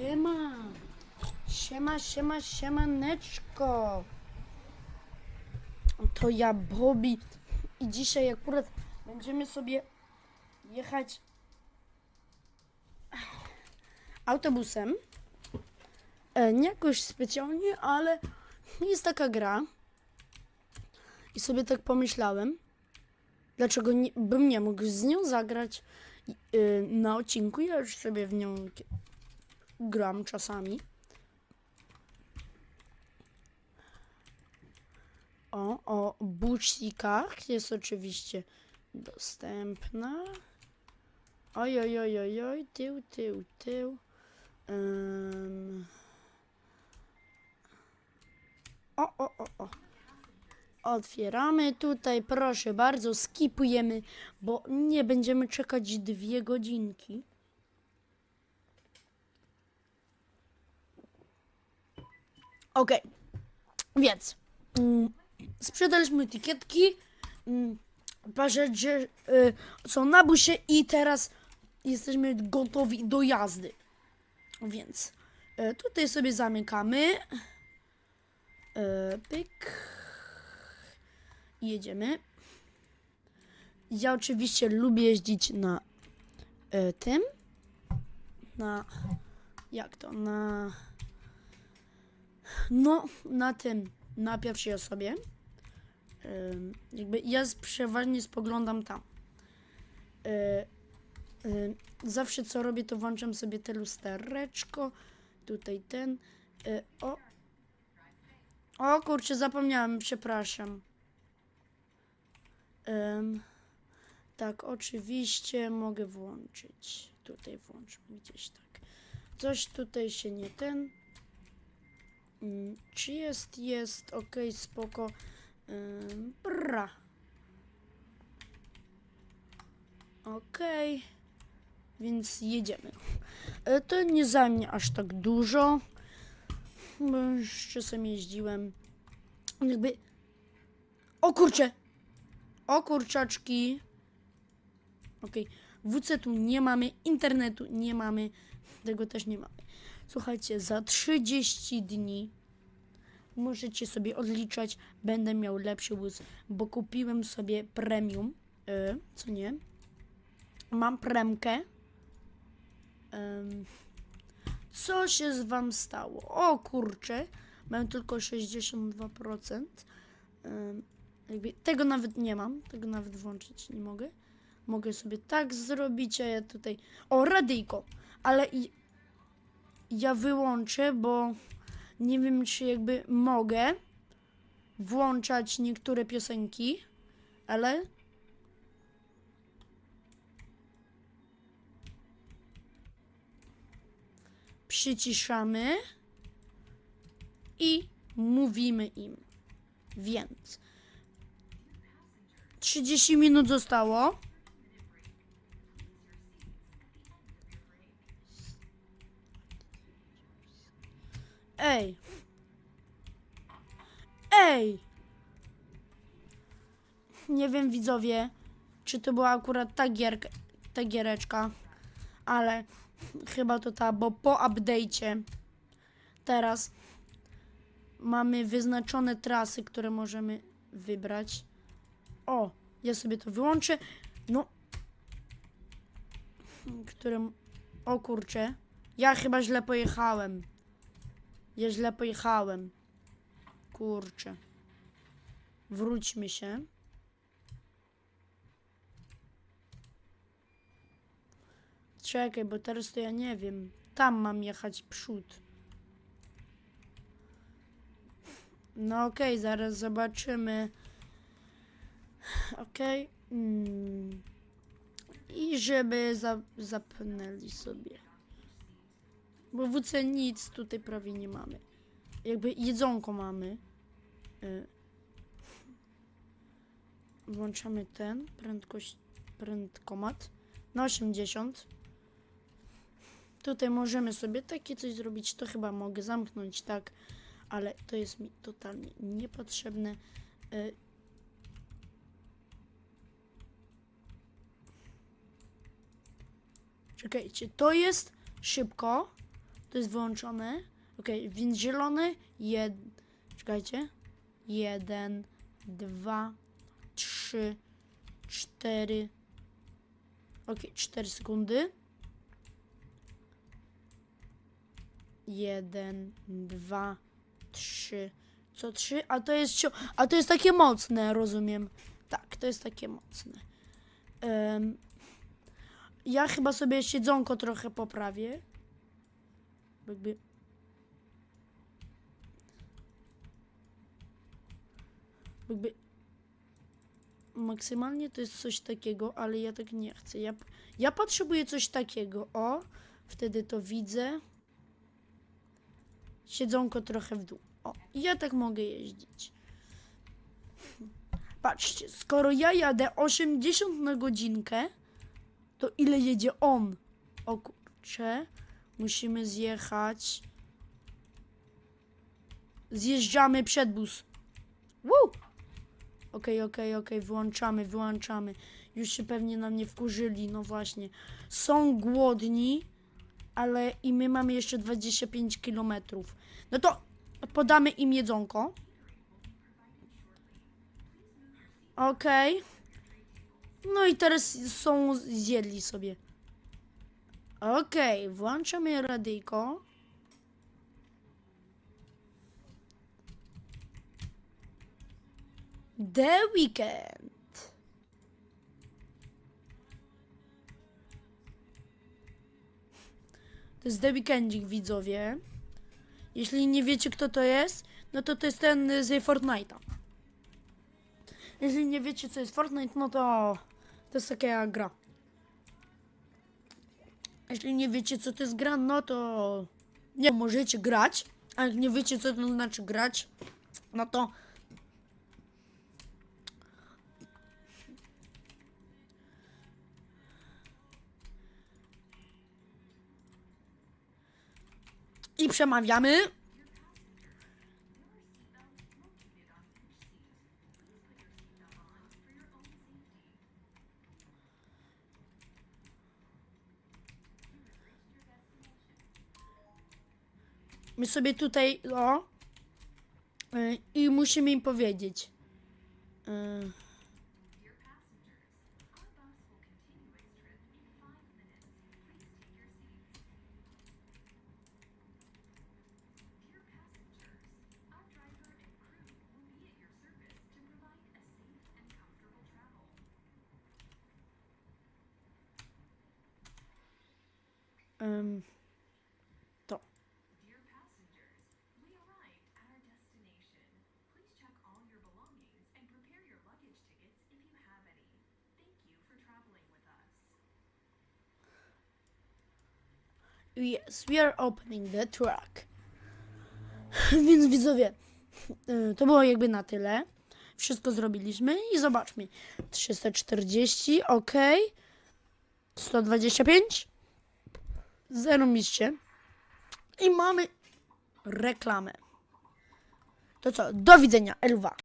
Siema! Siema, siema, siemaneczko! To ja, Bobby. I dzisiaj akurat będziemy sobie jechać autobusem. E, nie jakoś specjalnie, ale jest taka gra. I sobie tak pomyślałem, dlaczego nie, bym nie mógł z nią zagrać y, na odcinku. Ja już sobie w nią gram czasami. O, o bucikach jest oczywiście dostępna. Oj, oj, oj, oj, oj, tył, tył, tył. Ym. O, o, o, o. Otwieramy tutaj, proszę bardzo, skipujemy, bo nie będziemy czekać dwie godzinki. Okej, więc mm, sprzedaliśmy etykietki, mm, parze y, są na busie i teraz jesteśmy gotowi do jazdy. Więc y, tutaj sobie zamykamy. Y, pyk. Jedziemy. Ja oczywiście lubię jeździć na y, tym. Na. Jak to? Na. No, na tym. Na pierwszej osobie. Ym, jakby ja z- przeważnie spoglądam tam. Y, zawsze co robię, to włączam sobie te lustereczko. Tutaj ten. Y, o. O kurczę, zapomniałem, przepraszam. Tak, oczywiście mogę włączyć. Tutaj włączmy gdzieś tak. Coś tutaj się nie ten. Mm, Czy jest? Jest, ok, spoko. Ym, Bra. Okej. Więc jedziemy. E, To nie zajmie aż tak dużo. Bo już czasem jeździłem. Jakby. O kurcze! O kurczaczki. Okej. WC tu nie mamy, internetu nie mamy, tego też nie mamy. Słuchajcie, za 30 dni możecie sobie odliczać, będę miał lepszy wóz, bo kupiłem sobie premium, y, co nie? Mam premkę. Co się z wam stało? O kurczę, mam tylko 62%. Ym, jakby tego nawet nie mam, tego nawet włączyć nie mogę. Mogę sobie tak zrobić, a ja tutaj. O, radyjko! Ale i ja wyłączę, bo nie wiem, czy jakby mogę włączać niektóre piosenki, ale. Przyciszamy i mówimy im. Więc 30 minut zostało. Ej. Ej. Nie wiem widzowie, czy to była akurat ta gierka, ta giereczka, ale chyba to ta, bo po update'cie teraz mamy wyznaczone trasy, które możemy wybrać. O, ja sobie to wyłączę. No. Którym. O kurczę. Ja chyba źle pojechałem. Ja źle pojechałem. Kurczę. Wróćmy się. Czekaj, bo teraz to ja nie wiem. Tam mam jechać przód. No okej, zaraz zobaczymy. Okej. Mm. I żeby za, zapnęli sobie. Bo w WC nic tutaj prawie nie mamy. Jakby jedzonko mamy. Y. Włączamy ten, prędkość, prędkomat na 80. Tutaj możemy sobie takie coś zrobić, to chyba mogę zamknąć tak, ale to jest mi totalnie niepotrzebne. Y. Czekajcie, to jest szybko. To jest wyłączone. Okej, więc zielony. Jed... Czekajcie. Jeden, dwa, trzy, cztery. Okej, cztery sekundy. Jeden, dwa, trzy. Co trzy? A to jest, a to jest takie mocne, rozumiem. Tak, to jest takie mocne. Em, ja chyba sobie siedzonko trochę poprawię. Jakby. Jakby. Maksymalnie to jest coś takiego, ale ja tak nie chcę. Ja, ja potrzebuję coś takiego. O, wtedy to widzę. Siedzonko trochę w dół. O, ja tak mogę jeździć. Patrzcie, skoro ja jadę 80 na godzinkę, to ile jedzie on? O kurczę, musimy zjechać. Zjeżdżamy przed bus. Woo! Okej, okej, okej, wyłączamy, wyłączamy. Już się pewnie na mnie wkurzyli, no właśnie. Są głodni, ale i my mamy jeszcze 25 kilometrów. No to podamy im jedzonko. Okej. No i teraz są, zjedli sobie. Okej, włączamy radyjko. The Weekend. To jest The Weekendzik, widzowie. Jeśli nie wiecie, kto to jest, no to to jest ten z Fortnite'a. Jeśli nie wiecie, co jest Fortnite, no to to jest taka gra. Jeśli nie wiecie, co to jest gra, no to nie możecie grać. A jak nie wiecie, co to znaczy grać, no to i przemawiamy. My sobie tutaj, y, i musimy im powiedzieć. Y, Yes, we are opening the truck. Więc widzowie, y, to było jakby na tyle. Wszystko zrobiliśmy i zobaczmy. 340, ok. 125. Zero miście. I mamy reklamę. To co, do widzenia, Elwa.